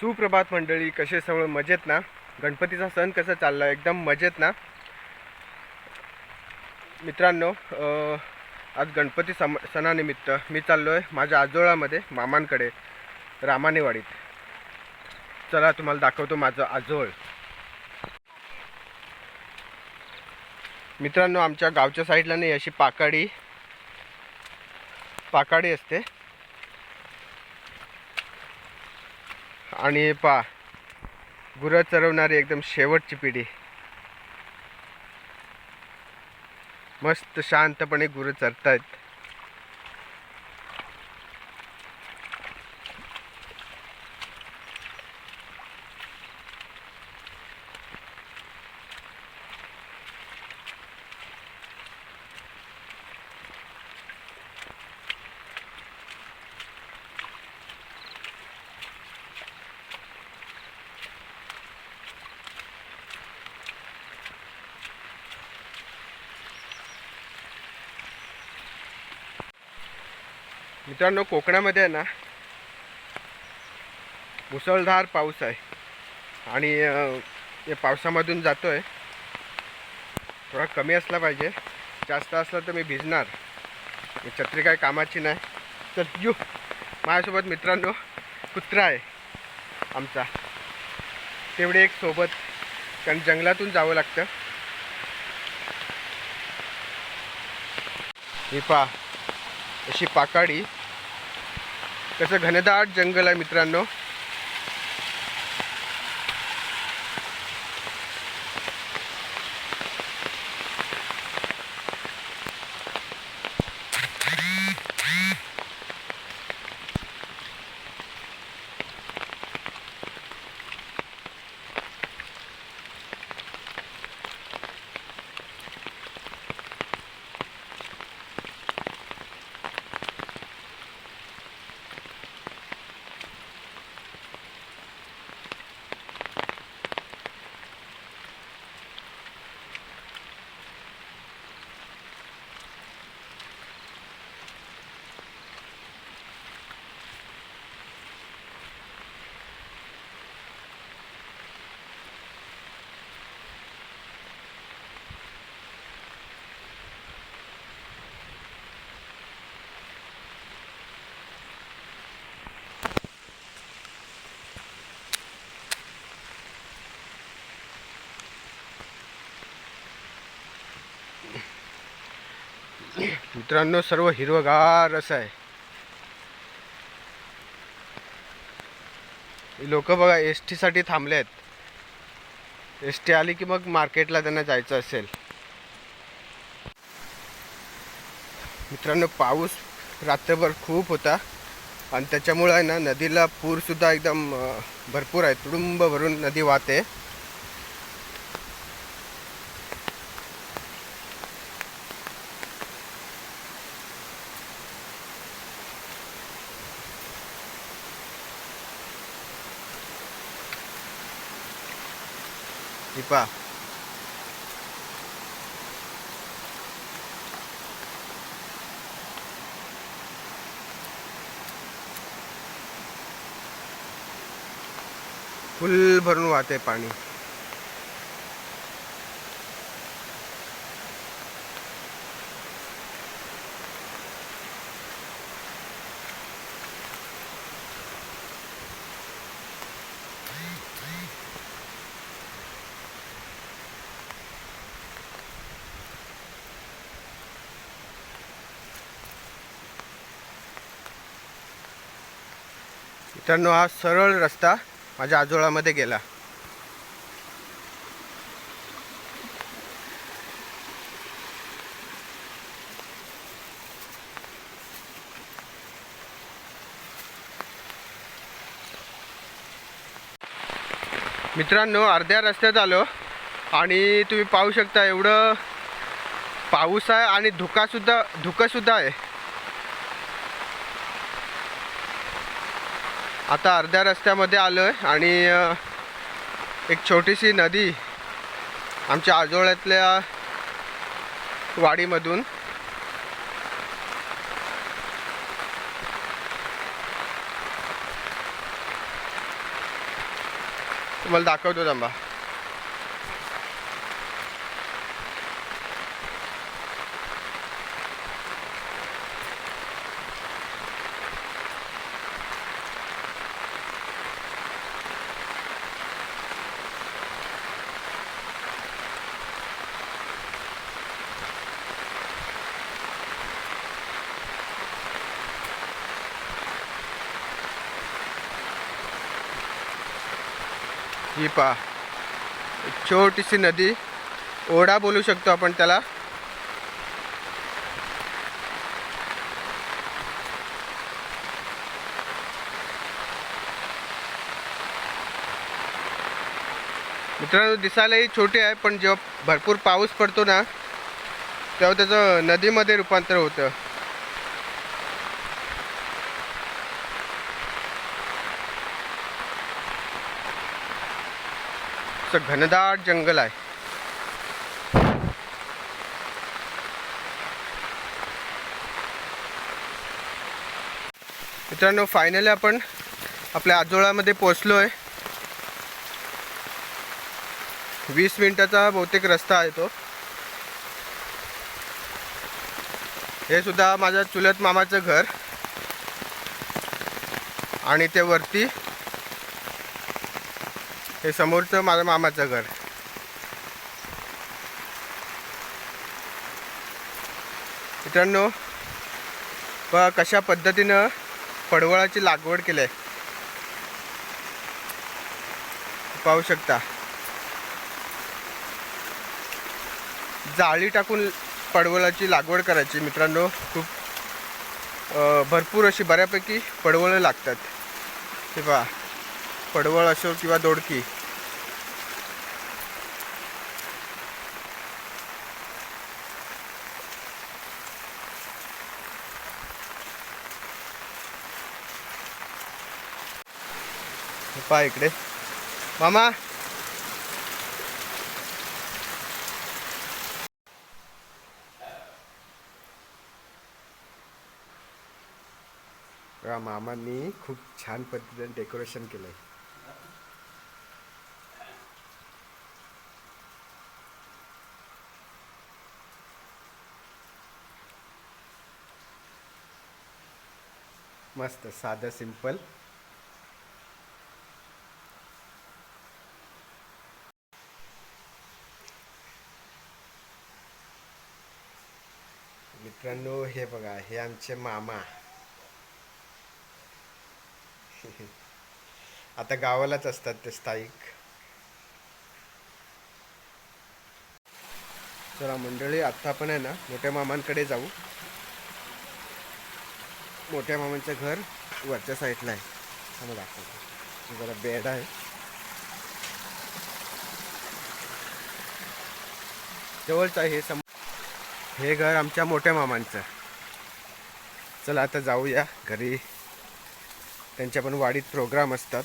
सुप्रभात मंडळी कसे सगळं? मजेत ना? गणपतीचा सण कसा चालला एकदम मजेत ना? मित्रांनो आज गणपती सम सणानिमित्त मी चाललो आहे माझ्या आजोळामध्ये मामांकडे रामानेवाडीत. चला तुम्हाला दाखवतो माझं आजोळ. मित्रांनो आमच्या गावच्या साईडला नाही अशी पाकाडी पाकाडी असते. आणि पा गुरं चरवणारी एकदम शेवटची पिढी. मस्त शांतपणे गुरं चरतायत. मित्रांनो कोकणामध्ये आहे ना मुसळधार पाऊस आहे. आणि या पावसामधून जातो आहे थोडा कमी असला पाहिजे. जास्त असला तर मी भिजणार. छत्री काय कामाची नाही. तर यू. माझ्यासोबत मित्रांनो कुत्रा आहे आमचा. तेवढे एक सोबत. कारण जंगलातून जावं लागतं. ही पा अशी पाकाडी. कसं घनदाट जंगल आहे मित्रांनो. मित्रांनो सर्व हिरवगार असं आहे. लोक बघा एस टीसाठी थांबले आहेत. एस टी आली की मग मार्केटला त्यांना जायचं असेल. मित्रांनो पाऊस रात्रभर खूप होता. आणि त्याच्यामुळं आहे ना नदीला पूरसुद्धा एकदम भरपूर आहे. तुडुंब भरून नदी वाहते. ही फुल भरून वाहते पाणी. मित्रांनो हा सरळ रस्ता माझ्या आजोळामध्ये गेला. मित्रांनो अर्ध्या रस्त्यात आलो आणि तुम्ही पाहू शकता एवढं पाऊस आहे आणि धुकासुद्धा धुकंसुद्धा आहे. आता अर्ध्या रस्त्यामध्ये आलो आहे आणि एक छोटीशी नदी आमच्या आजोळ्यातल्या वाडीमधून तुम्हाला दाखवतो थांबा. ही पहा. छोटीशी नदी. ओढा बोलू शकतो आपण त्याला. मित्रांनो दिसायलाही छोटी आहे पण जेव्हा भरपूर पाऊस पडतो ना तेव्हा त्याचं नदीमध्ये रूपांतर होतं. असं घनदाट जंगल आहे. मित्रांनो फायनली आपण आपल्या आजोळामध्ये पोचलो आहे वीस मिनिटाचा बहुतेक रस्ता आहे तो. हे सुद्धा माझ्या चुलत मामाचं घर. आणि ते वरती हे समोरचं माझ्या मामाचं घर. मित्रांनो कशा पद्धतीनं पडवळाची लागवड केली आहे पाहू शकता. जाळी टाकून पडवळाची लागवड करायची मित्रांनो. खूप भरपूर अशी बऱ्यापैकी पडवळं लागतात. हे पहा. पडवळ असो किंवा दोडकी. पहा इकडे. मामा. मामांनी खूप छान पद्धतीने डेकोरेशन केलंय. मस्त साधं सिंपल मित्रांनो हे बघा हे आमचे मामा. आता गावालाच असतात ते स्थायिक. चला मंडळी आत्ता आपण आहे ना मोठ्या मामांकडे जाऊ. मोठ्या मामांचं घर वरच्या साईडला आहे. थांबा दाखवतो जरा बेड आहे. जवळच आहे हे सम हे घर आमच्या मोठ्या मामांचं. चला आता जाऊया. घरी त्यांच्या पण वाडीत प्रोग्राम असतात.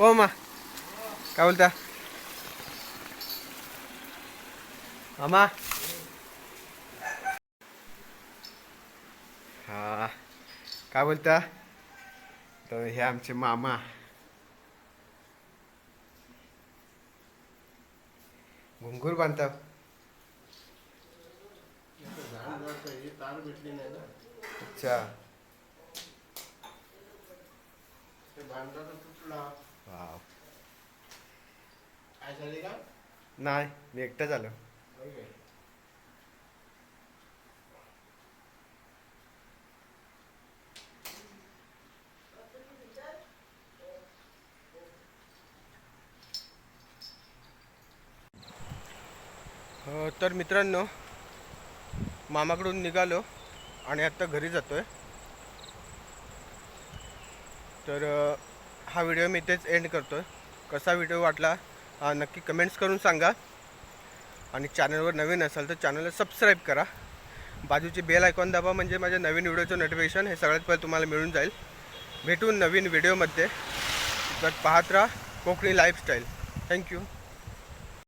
ओ मा. काय बोलता? मामा हा. काय बोलता? तर हे आमचे मामा. घुंगूर बांधता अच्छा. वाव. काय झाले का? नाही मी एकटं झालो. तर मित्रांनो मामाकडून निघालो आणि आत्ता घरी जातो आहे तर हा व्हिडिओ मी इथेच एंड करतो आहे कसा व्हिडिओ वाटला नक्की कमेंट्स करून सांगा. आणि चॅनलवर नवीन असाल तर चॅनलला सबस्क्राईब करा. बाजूची बेल आयकॉन दाबा म्हणजे माझ्या नवीन व्हिडिओचं नोटिफिकेशन हे सगळ्यात पहिले तुम्हाला मिळून जाईल. भेटून नवीन व्हिडिओमध्ये तर पाहत राहा कोकणी लाईफस्टाईल थँक्यू